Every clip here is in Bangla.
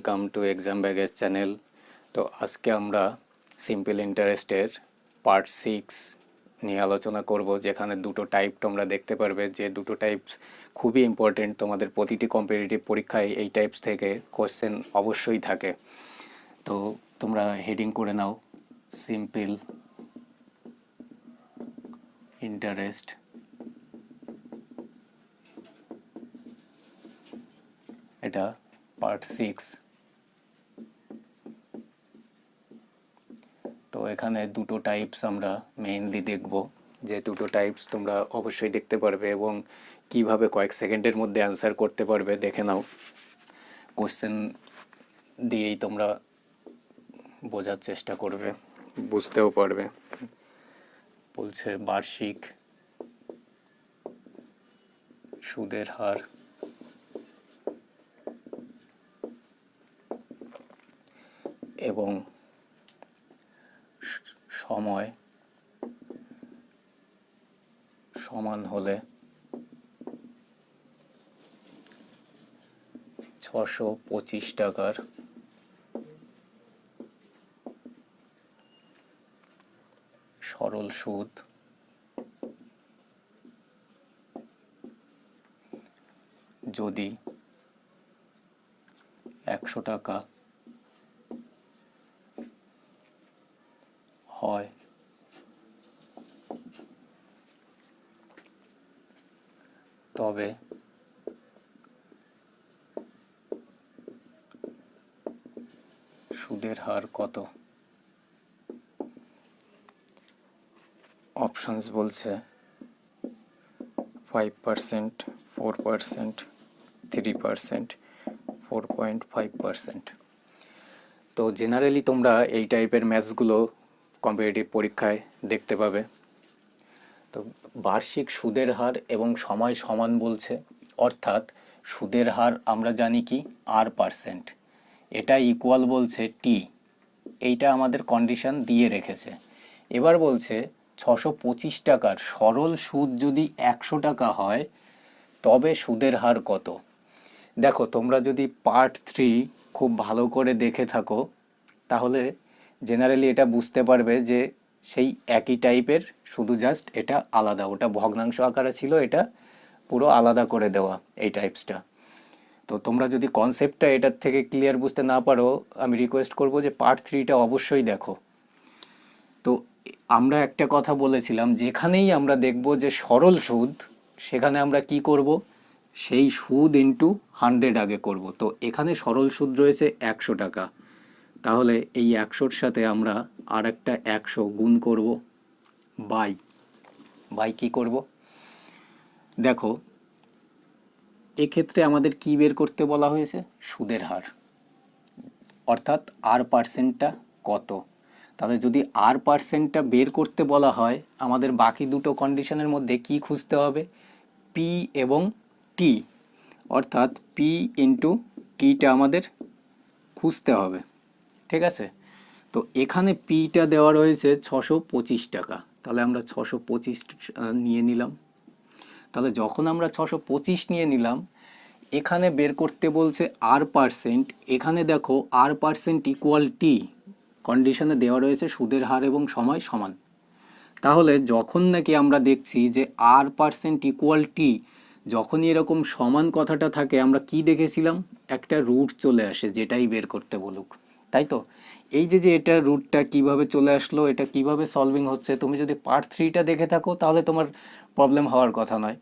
Welcome to exam baggage channel তো আজকে আমরা সিম্পল ইন্টারেস্টের পার্ট সিক্স নিয়ে আলোচনা করব, যেখানে দুটো টাইপ তোমরা দেখতে পারবে। যে দুটো টাইপস খুবই ইম্পর্টেন্ট তোমাদের প্রতিটি কম্পিটিটিভ পরীক্ষায় এই টাইপস থেকে কোশ্চেন অবশ্যই থাকে। তো তোমরা হেডিং করে নাও সিম্পল ইন্টারেস্ট এটা পার্ট সিক্স এখানে দুটো টাইপস আমরা মেইনলি দেখব। যে দুটো টাইপস তোমরা অবশ্যই দেখতে পারবে এবং কীভাবে কয়েক সেকেন্ডের মধ্যে অ্যান্সার করতে পারবে দেখে নাও। কোশ্চেন দিয়েই তোমরা বোঝার চেষ্টা করবে। বুঝতেও পারবে। বলছে বার্ষিক সুদের হার। এবং সময় সমান হলে ছশো পঁচিশ টাকার সরল সুদ যদি একশো টাকা হয়। তবে সুদের হার কত? অপশনস বলছে five percent four percent three percent four point five percent তো জেনারেলি তোমরা এই টাইপের ম্যাথসগুলো কম্পিটিটিভ পরীক্ষায় দেখতে পাবে। তো বার্ষিক সুদের হার এবং সময় সমান বলছে, অর্থাৎ সুদের হার আমরা জানি কি? আর পার্সেন্ট এটা ইকুয়াল বলছে টি এইটা আমাদের কন্ডিশন দিয়ে রেখেছে। এবার বলছে, ছশো পঁচিশ টাকার সরল সুদ যদি একশো টাকা হয়, তবে সুদের হার কত? দেখো, তোমরা যদি পার্ট থ্রি খুব ভালো করে দেখে থাকো, তাহলে জেনারেলি এটা বুঝতে পারবে যে সেই একই টাইপের শুধু জাস্ট এটা আলাদা, ওটা ভগ্নাংশ আকারে ছিল, এটা পুরো আলাদা করে দেওয়া এই টাইপসটা তো তোমরা যদি কনসেপ্টটা এটার থেকে ক্লিয়ার বুঝতে না পারো, আমি রিকোয়েস্ট করব যে পার্ট থ্রিটা অবশ্যই দেখো। তো আমরা একটা কথা বলেছিলাম, যেখানেই আমরা দেখব যে সরল সুদ, সেখানে আমরা কি করব? সেই সুদ ইন্টু হান্ড্রেড আগে করব। তো এখানে সরল সুদ রয়েছে একশো টাকা। তাহলে এই একশোর সাথে আমরা আর একটা একশো গুণ করব বাই। বাই কি করব? দেখো, এক্ষেত্রে আমাদের কি বের করতে বলা হয়েছে? সুদের হার। অর্থাৎ আর পার্সেন্টটা কত? তাহলে যদি আর পার্সেন্টটা বের করতে বলা হয়, আমাদের বাকি দুটো কন্ডিশনের মধ্যে কি খুঁজতে হবে? পি এবং টি অর্থাৎ পি ইন্টু টিটা আমাদের খুঁজতে হবে। ঠিক আছে? তো এখানে পিটা দেওয়া রয়েছে ছশো পঁচিশ টাকা। তাহলে আমরা ছশো পঁচিশ নিয়ে নিলাম। তাহলে যখন আমরা ছশো পঁচিশ নিয়ে নিলাম, এখানে বের করতে বলছে আর পার্সেন্ট এখানে দেখো আর পার্সেন্ট ইকুয়াল টি কন্ডিশনে দেওয়া রয়েছে সুদের হার এবং সময় সমান। তাহলে যখন নাকি আমরা দেখছি যে আর পার্সেন্ট ইকুয়াল টি যখনই এরকম সমান কথাটা থাকে, আমরা কি দেখেছিলাম? একটা রুট চলে আসে, যেটাই বের করতে বলুক। তাই তো? এই যে যে এটা রুটটা কীভাবে চলে আসলো, এটা কীভাবে সলভিং হচ্ছে, তুমি যদি পার্ট থ্রিটা দেখে থাকো, তাহলে তোমার প্রবলেম হওয়ার কথা নয়।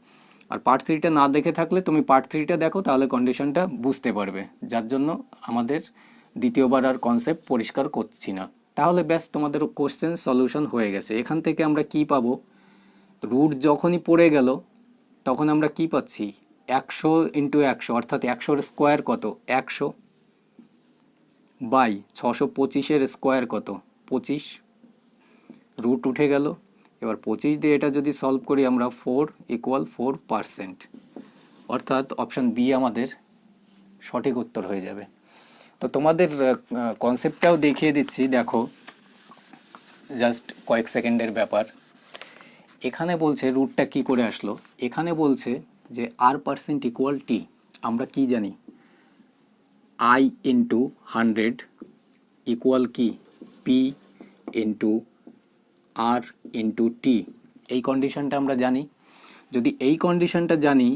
আর পার্ট থ্রিটা না দেখে থাকলে তুমি পার্ট থ্রিটা দেখো, তাহলে কন্ডিশনটা বুঝতে পারবে। যার জন্য আমাদের দ্বিতীয়বার আর কনসেপ্ট পরিষ্কার করছি না। তাহলে ব্যাস, তোমাদের কোশ্চেন সলিউশন হয়ে গেছে। এখান থেকে আমরা কি পাবো? রুট যখনই পড়ে গেল, তখন আমরা কি পাচ্ছি? একশো ইন্টু একশো, অর্থাৎ একশোর স্কোয়ার কত? একশো। বাই, ছশো পঁচিশের স্কোয়ার কত? পঁচিশ। রুট উঠে গেল। এবার পঁচিশ দিয়ে এটা যদি সলভ করি আমরা ফোর ইকুয়াল ফোর পারসেন্ট। অর্থাৎ অপশান বি আমাদের সঠিক উত্তর হয়ে যাবে। তো তোমাদের কনসেপ্টটাও দেখিয়ে দিচ্ছি। দেখো জাস্ট কয়েক সেকেন্ডের ব্যাপার। এখানে বলছে রুটটা কি করে আসলো? এখানে বলছে যে আর পার্সেন্ট ইকুয়াল টি আমরা কি জানি? আই ইন্টু হান্ড্রেড ইকুয়াল কি P into R into T এই কন্ডিশনটা আমরা জানি। যদি এই কন্ডিশনটা জানি,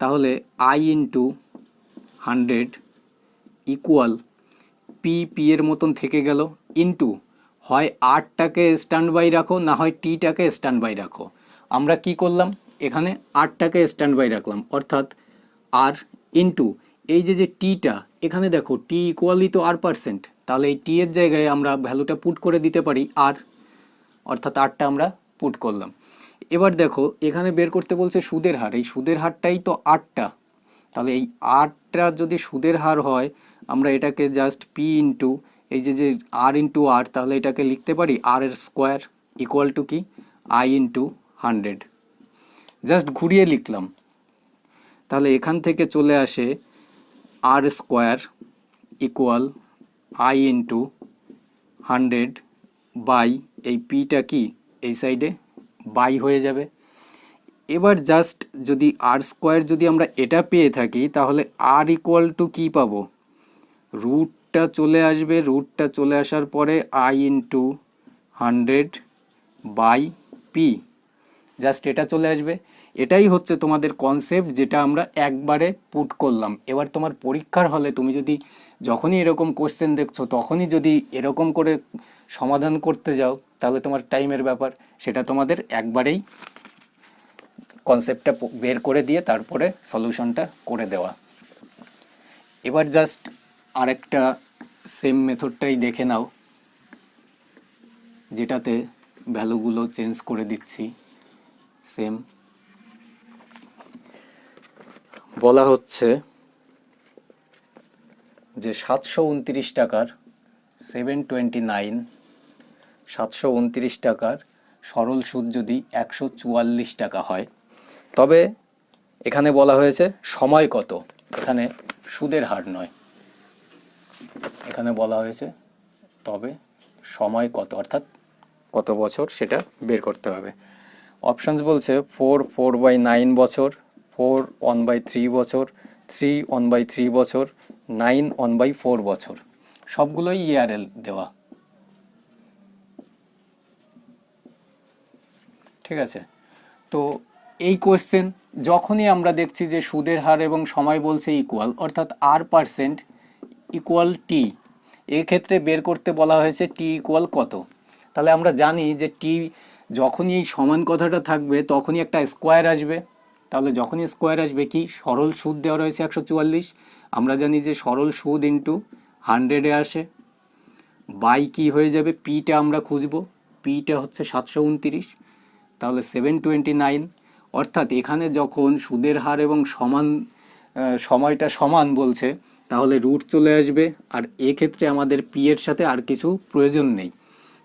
তাহলে I into hundred equal P P এর মতন থেকে গেল ইন্টু হয় আটটাকে স্ট্যান্ড বাই রাখো, না হয় টিটাকে স্ট্যান্ড বাই রাখো। আমরা কি করলাম? এখানে আটটাকে স্ট্যান্ড বাই রাখলাম। অর্থাৎ আর ইন্টু এই যে যে টিটা, এখানে দেখো, টি ইকুয়ালি তো আর পার্সেন্ট তাহলে এই টি এর জায়গায় আমরা ভ্যালুটা পুট করে দিতে পারি, আর, অর্থাৎ আটটা আমরা পুট করলাম। এবার দেখো, এখানে বের করতে বলছে সুদের হার, এই সুদের হারটাই তো আটটা তাহলে এই আটটা যদি সুদের হার হয়, আমরা এটাকে জাস্ট পি ইন্টু এই যে যে আর ইন্টু আর তাহলে এটাকে লিখতে পারি আর এর স্কোয়ার ইকুয়াল টু কি? আই ইন্টু হান্ড্রেড জাস্ট ঘুরিয়ে লিখলাম। তাহলে এখান থেকে চলে আসে R square equal I into hundred by এই পিটা কি? এই সাইডে বাই হয়ে যাবে। এবার জাস্ট যদি আর স্কোয়ার যদি আমরা এটা পেয়ে থাকি, তাহলে আর ইকুয়াল টু কী পাবো? রুটটা চলে আসবে রুটটা চলে আসার পরে I into hundred by P just এটা চলে আসবে। এটাই হচ্ছে তোমাদের কনসেপ্ট যেটা আমরা একবারে পুট করলাম। এবার তোমার পরীক্ষার হলে তুমি যদি যখনই এরকম কোশ্চেন দেখছ, তখনই যদি এরকম করে সমাধান করতে যাও, তাহলে তোমার টাইমের ব্যাপার। সেটা তোমাদের একবারেই কনসেপ্টটা বের করে দিয়ে তারপরে সলিউশনটা করে দেওয়া। এবার জাস্ট আরেকটা সেম মেথডটাই দেখে নাও, যেটাতে ভ্যালুগুলো চেঞ্জ করে দিচ্ছি। সেম বলা হচ্ছে যে সাতশো উনত্রিশ টাকার সেভেন টোয়েন্টি নাইন, সাতশো উনত্রিশ টাকার সরল সুদ যদি একশো চুয়াল্লিশ টাকা হয়, তবে এখানে বলা হয়েছে সময় কত? এখানে সুদের হার নয়। এখানে বলা হয়েছে তবে সময় কত? অর্থাৎ কত বছর সেটা বের করতে হবে। অপশানস বলছে ফোর ফোর বাই নাইন বছর ফোর ওয়ান বাই থ্রি বছর, থ্রি ওয়ান বাই থ্রি বছর, নাইন ওয়ান বাই ফোর বছর। সবগুলোই ইআরএল দেওয়া। ঠিক আছে? তো এই কোয়েশ্চেন যখনই আমরা দেখছি যে সুদের হার এবং সময় বলছে ইকুয়াল অর্থাৎ আর পার্সেন্ট ইকুয়াল টি এক্ষেত্রে বের করতে বলা হয়েছে টি ইকুয়াল কত? তাহলে আমরা জানি যে টি যখনই এই সমান কথাটা থাকবে, তখনই একটা স্কোয়ার আসবে। তাহলে যখনই স্কোয়ার আসবে কি? সরল সুদ দেওয়া রয়েছে একশো চুয়াল্লিশ। আমরা জানি যে সরল সুদ ইন্টু হান্ড্রেডে আসে। বাই কি হয়ে যাবে? পিটা আমরা খুঁজবো। পিটা হচ্ছে সাতশো উনতিরিশ। তাহলে সেভেন টোয়েন্টি নাইন অর্থাৎ এখানে যখন সুদের হার এবং সমান সময়টা সমান বলছে, তাহলে রুট চলে আসবে। আর এক্ষেত্রে আমাদের পি এর সাথে আর কিছু প্রয়োজন নেই।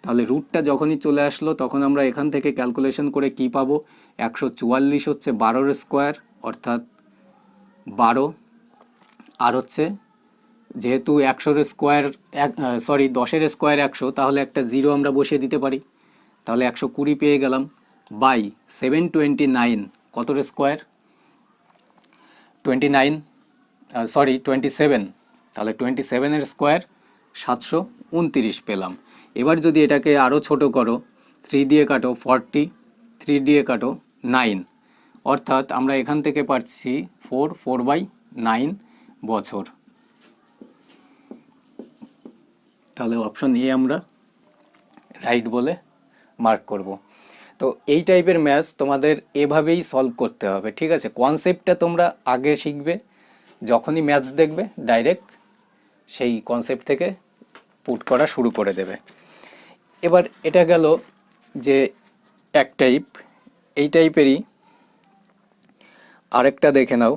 তাহলে রুটটা যখনই চলে আসলো, তখন আমরা এখান থেকে ক্যালকুলেশন করে কি পাবো? একশো চুয়াল্লিশ হচ্ছে বারোর স্কোয়ার, অর্থাৎ বারো। আর হচ্ছে যেহেতু একশোর স্কোয়ার এক সরি দশের স্কোয়ার একশো, তাহলে একটা জিরো আমরা বসিয়ে দিতে পারি। তাহলে একশো কুড়ি পেয়ে গেলাম। By, seven twenty nine, কতর square? Twenty nine sorry twenty seven. তাহলে টোয়েন্টি সেভেনের স্কোয়ার সাতশো উনতিরিশ পেলাম। এবার যদি এটাকে আরও ছোট করো থ্রি দিয়ে কাটো ফর্টি থ্রি দিয়ে কাটো নাইন। অর্থাৎ আমরা এখান থেকে পাচ্ছি ফোর ফোর বাই নাইন বছর। তাহলে অপশন এ আমরা রাইট বলে মার্ক করব। তো এই টাইপের ম্যাথস তোমাদের এভাবেই সলভ করতে হবে, ঠিক আছে? কনসেপ্টটা তোমরা আগে শিখবে, যখনই ম্যাথস দেখবে, ডাইরেক্ট সেই কনসেপ্ট থেকে পুট করা শুরু করে দেবে। এবার এটা গেল যে এক টাইপ এই টাইপেরই। আরেকটা দেখে নাও।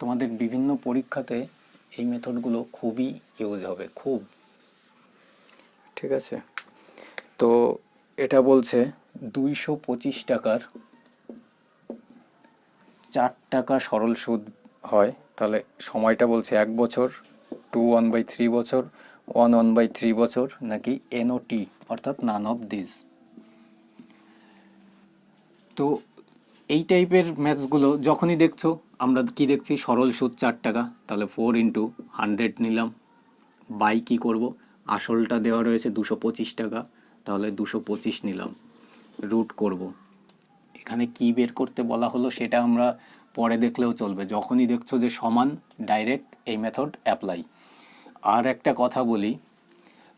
তোমাদের বিভিন্ন পরীক্ষাতে এই মেথডগুলো খুবই ইউজ হবে, খুব। ঠিক আছে? তো এটা বলছে দুইশো পঁচিশ টাকার চার টাকা সরল সুদ হয়। তাহলে সময়টা বলছে এক বছর, টু ওয়ান বাই থ্রি বছর, ওয়ান ওয়ান বাই থ্রি বছর নাকি এনওটি অর্থাৎ নান অফ দিস। তো এই টাইপের ম্যাথসগুলো যখনই দেখছ, আমরা কি দেখছি? সরল সুদ চার টাকা, তাহলে ফোর ইন্টু হান্ড্রেড নিলাম। বাই কি করব? আসলটা দেওয়া রয়েছে দুশো পঁচিশ টাকা, তাহলে দুশো পঁচিশ নিলাম। রুট করব। এখানে কি বের করতে বলা হলো সেটা আমরা পরে দেখলেও চলবে। যখনই দেখছ যে সমান ডাইরেক্ট এই মেথড অ্যাপ্লাই আর একটা কথা বলি,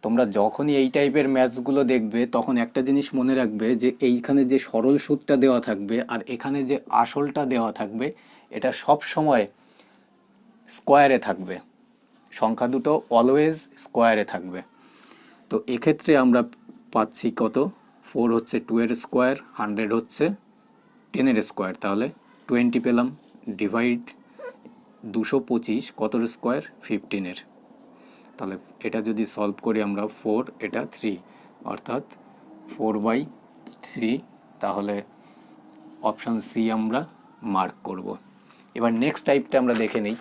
তোমরা যখনই এই টাইপের ম্যাথসগুলো দেখবে, তখন একটা জিনিস মনে রাখবে যে এইখানে যে সরল সুদটা দেওয়া থাকবে আর এখানে যে আসলটা দেওয়া থাকবে, এটা সব সময় স্কোয়ারে থাকবে। সংখ্যা দুটো অলওয়েজ স্কোয়ারে থাকবে। তো এক্ষেত্রে আমরা পাচ্ছি কত? ফোর হচ্ছে টু এর স্কোয়ার, হান্ড্রেড হচ্ছে টেনের স্কোয়ার। তাহলে টোয়েন্টি পেলাম, ডিভাইড দুশো পঁচিশ, কতর স্কোয়ার? ফিফটিনের। তাহলে এটা যদি সলভ করি আমরা ফোর, এটা থ্রি। অর্থাৎ ফোর বাই থ্রি, তাহলে অপশান সি আমরা মার্ক করব। এবার নেক্সট টাইপটা আমরা দেখে নিই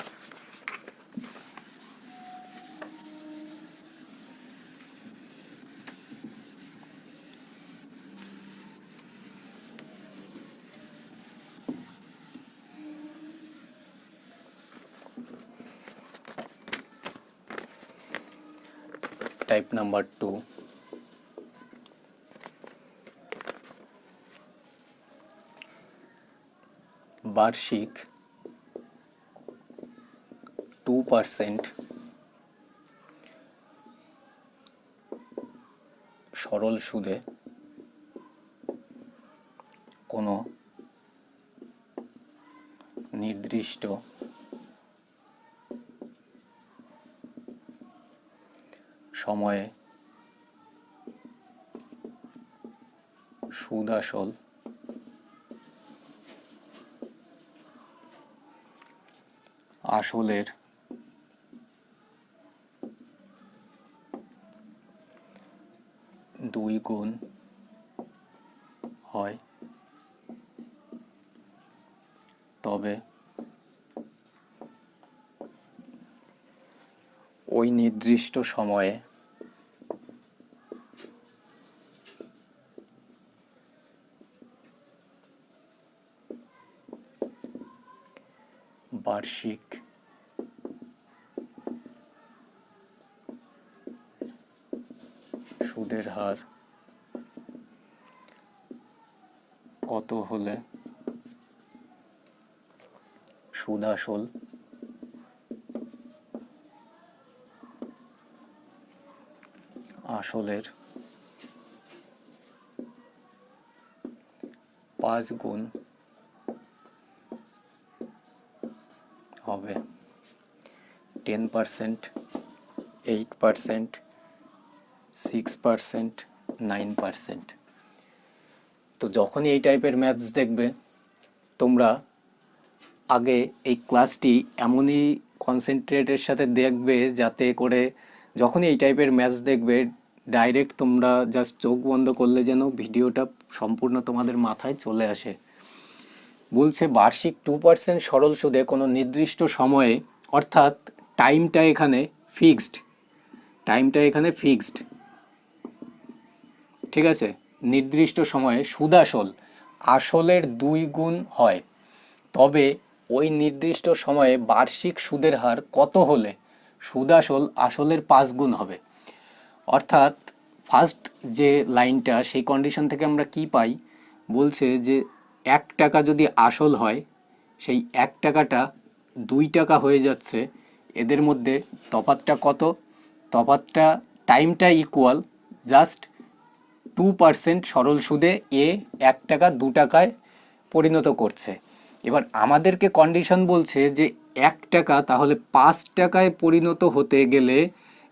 টাইপ নাম্বার টু বার্ষিক টু পারসেন্ট সরল সুদে কোনো নির্দিষ্ট সময়ে সুদ আসল আসলের। দুই গুণ হয়। তবে ওই নির্দিষ্ট সময়ে বার্ষিক সুদের হার কত হলে? সুদ আসল আসলের পাঁচ গুণ হবে। Ten percent, eight percent, six percent, nine percent. তো যখনই এই টাইপের ম্যাথস দেখবে, তোমরা আগে এই ক্লাসটি এমনই কনসেন্ট্রেটের সাথে দেখবে যাতে করে যখনই এই টাইপের ম্যাথস দেখবে ডাইরেক্ট তোমরা জাস্ট চোখ বন্ধ করলে যেন ভিডিওটা সম্পূর্ণ তোমাদের মাথায় চলে আসে। বলছে বার্ষিক টু পার্সেন্ট সরল সুদে কোনো নির্দিষ্ট সময়ে, অর্থাৎ টাইমটা এখানে ফিক্সড টাইমটা এখানে ফিক্সড ঠিক আছে? নির্দিষ্ট সময়ে সুদ আসল আসলের দুই গুণ হয়। তবে ওই নির্দিষ্ট সময়ে বার্ষিক সুদের হার কত হলে সুদ আসল আসলের পাঁচ গুণ হবে। অর্থাৎ ফার্স্ট যে লাইনটা, সেই কন্ডিশন থেকে আমরা কি পাই? বলছে যে এক টাকা যদি আসল হয়, সেই এক টাকাটা দুই টাকা হয়ে যাচ্ছে। এদের মধ্যে তফাতটা কত? তফাতটা টাইমটা ইকুয়াল জাস্ট টু পার্সেন্ট সরল সুদে এ এক টাকা, দু টাকায় পরিণত করছে। এবার আমাদেরকে কন্ডিশন বলছে যে এক টাকা তাহলে পাঁচ টাকায় পরিণত হতে গেলে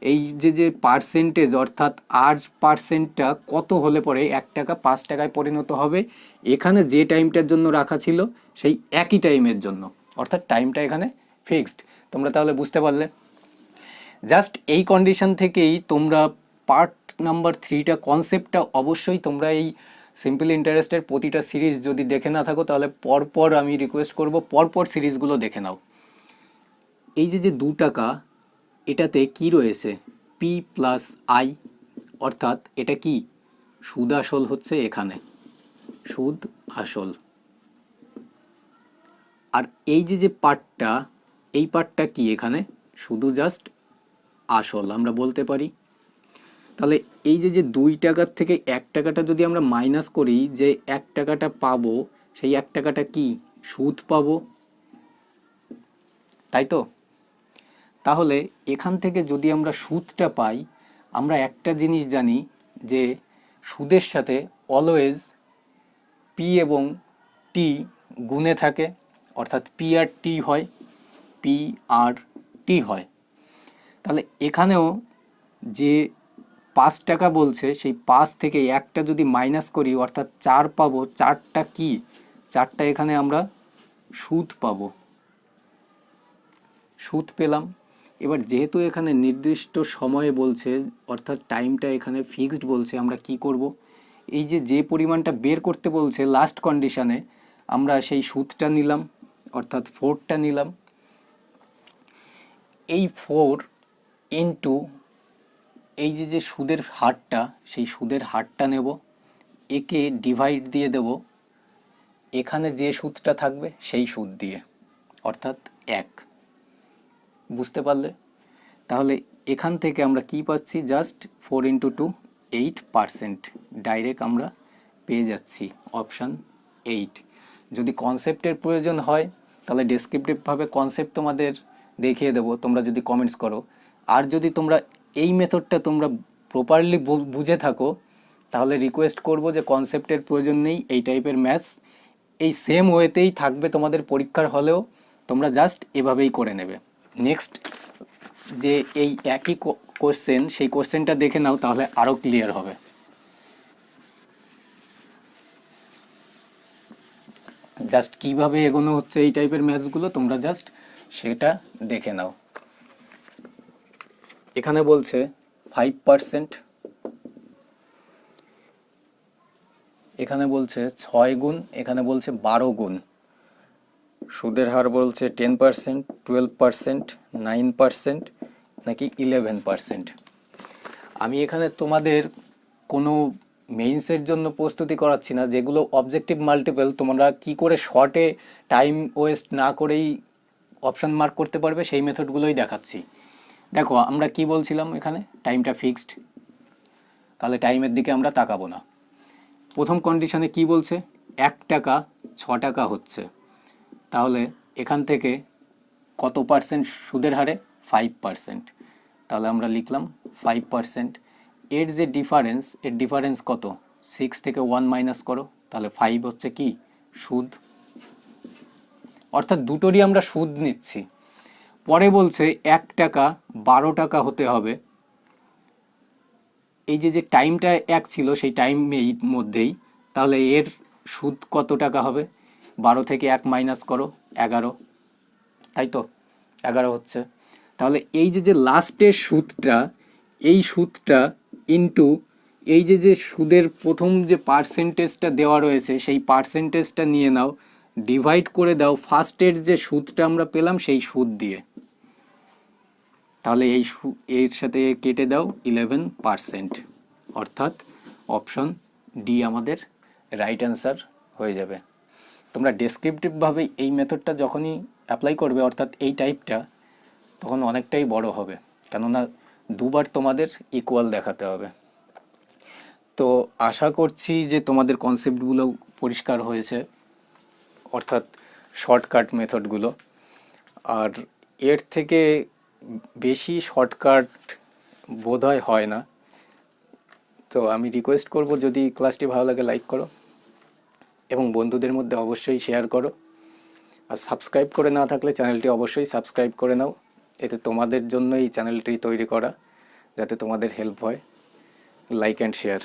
এই যে যে পার্সেন্টেজ অর্থাৎ আট পার্সেন্টটা কত হলে পরে এক টাকা পাঁচ টাকায় পরিণত হবে? এখানে যে টাইমটার জন্য রাখা ছিল সেই একই টাইমের জন্য। অর্থাৎ টাইমটা এখানে ফিক্সড তোমরা তাহলে বুঝতে পারলে। জাস্ট এই কন্ডিশন থেকেই তোমরা পার্ট নাম্বার থ্রিটা কনসেপ্টটা অবশ্যই তোমরা এই সিম্পল ইন্টারেস্টের প্রতিটা সিরিজ যদি দেখে না থাকো, তাহলে পরপর আমি রিকোয়েস্ট করব, পরপর সিরিজগুলো দেখে নাও। এই যে যে দু টাকা, এটাতে কি রয়েছে? পি প্লাস আই অর্থাৎ এটা কি? সুদ আসল হচ্ছে এখানে। সুদ আসল। আর এই যে যে পার্টটা এই পার্টটা কি এখানে? শুধু জাস্ট আসল, আমরা বলতে পারি তাহলে এই যে যে দুই টাকার থেকে এক টাকাটা যদি আমরা মাইনাস করি, যে এক টাকাটা পাবো, সেই এক টাকাটা কি? সুদ পাবো? তাই তো? তাহলে এখান থেকে যদি আমরা সুদটা পাই, আমরা একটা জিনিস জানি যে, সুদের সাথে অলওয়েজ পি এবং টি গুণে থাকে, অর্থাৎ পি আর টি হয় পি আর টি হয়। তাহলে এখানেও যে পাঁচ টাকা বলছে, সেই পাঁচ থেকে একটা যদি মাইনাস করি, অর্থাৎ চার পাবো, চারটা কি? চারটা এখানে আমরা সুদ পাবো। সুদ পেলাম। এবার যেহেতু এখানে নির্দিষ্ট সময়ে বলছে, অর্থাৎ টাইমটা এখানে ফিক্সড বলছে, আমরা কি করব? এই যে যে পরিমাণটা বের করতে বলছে লাস্ট কন্ডিশনে আমরা সেই সুদটা নিলাম, অর্থাৎ ফোরটা নিলাম। এই ফোর ইন্টু এই যে যে সুদের হারটা, সেই সুদের হারটা নেব, একে ডিভাইড দিয়ে দেব, এখানে যে সুদটা থাকবে সেই সুদ দিয়ে, অর্থাৎ এক। বুঝতে পারলে? তাহলে এখান থেকে আমরা কি পাচ্ছি? Just four into two eight percent direct আমরা পেয়ে যাচ্ছি অপশান এইট যদি কনসেপ্টের প্রয়োজন হয়, তাহলে ডেসক্রিপটিভভাবে কনসেপ্ট তোমাদের দেখিয়ে দেবো, তোমরা যদি কমেন্টস করো। আর যদি তোমরা এই মেথডটা তোমরা প্রপারলি বুঝে থাকো, তাহলে রিকোয়েস্ট করব যে কনসেপ্টের প্রয়োজন নেই, এই টাইপের ম্যাথস এই সেম ওয়েতেই থাকবে তোমাদের পরীক্ষার হলেও, তোমরা জাস্ট এভাবেই করে নেবে। নেক্সট যে এই একই কোশ্চেন সেই কোশ্চেনটা দেখে নাও, তাহলে আরও ক্লিয়ার হবে। জাস্ট কীভাবে এগোনো হচ্ছে এই টাইপের ম্যাথসগুলো তোমরা জাস্ট সেটা দেখে নাও। এখানে বলছে ফাইভ পার্সেন্ট এখানে বলছে ছয় গুণ, এখানে বলছে বারো গুণ। সুদের হার বলছে ten percent twelve percent nine percent নাকি ইলেভেন পার্সেন্ট আমি এখানে তোমাদের কোনো মেইনসের জন্য প্রস্তুতি করাচ্ছি না, যেগুলো অবজেক্টিভ মাল্টিপল তোমরা কি করে শর্টে টাইম ওয়েস্ট না করেই অপশান মার্ক করতে পারবে, সেই মেথডগুলোই দেখাচ্ছি। দেখো, আমরা কি বলছিলাম এখানে? টাইমটা ফিক্সড তাহলে টাইমের দিকে আমরা তাকাবো না। প্রথম কন্ডিশনে কি বলছে? এক টাকা, ছ টাকা হচ্ছে। তাহলে এখান থেকে কত পার্সেন্ট সুদের হারে? ফাইভ পার্সেন্ট তাহলে আমরা লিখলাম ফাইভ পার্সেন্ট এর যে ডিফারেন্স এর ডিফারেন্স কত? সিক্স থেকে ওয়ান মাইনাস করো। তাহলে ফাইভ হচ্ছে কি? সুদ। অর্থাৎ দুটোরই আমরা সুদ নিচ্ছি। পরে বলছে এক টাকা, বারো টাকা হতে হবে। এই যে যে টাইমটা এক ছিল, সেই টাইমের মধ্যেই, তাহলে এর সুদ কত টাকা হবে? বারো থেকে এক মাইনাস করো, এগারো। তাই তো? এগারো হচ্ছে। তাহলে এই যে যে লাস্টের সুদটা, এই সুদটা ইন্টু এই যে যে সুদের প্রথম যে পার্সেন্টেজটা দেওয়া রয়েছে, সেই পার্সেন্টেজটা নিয়ে নাও ডিভাইড করে দাও ফার্স্টের যে সুদটা আমরা পেলাম, সেই সুদ দিয়ে। তাহলে এই এর সাথে কেটে দাও ইলেভেন পার্সেন্ট অর্থাৎ অপশন ডি আমাদের রাইট অ্যান্সার হয়ে যাবে। তোমরা ডেসক্রিপটিভভাবে এই মেথডটা যখনই অ্যাপ্লাই করবে, অর্থাৎ এই টাইপটা তখন অনেকটাই বড় হবে। কেননা দুবার তোমাদের ইকুয়াল দেখাতে হবে। তো আশা করছি যে তোমাদের কনসেপ্টগুলো পরিষ্কার হয়েছে, অর্থাৎ শর্টকাট মেথডগুলো আর এর থেকে বেশি শর্টকাট বোধহয় হয় না। তো আমি রিকোয়েস্ট করব যদি ক্লাসটি ভালো লাগে লাইক করো এবং বন্ধুদের মধ্যে অবশ্যই শেয়ার করো। আর সাবস্ক্রাইব করে না থাকলে চ্যানেলটি অবশ্যই সাবস্ক্রাইব করে নাও। এতে তোমাদের জন্য এই চ্যানেলটি তৈরি করা, যাতে তোমাদের হেল্প হয়। Like and share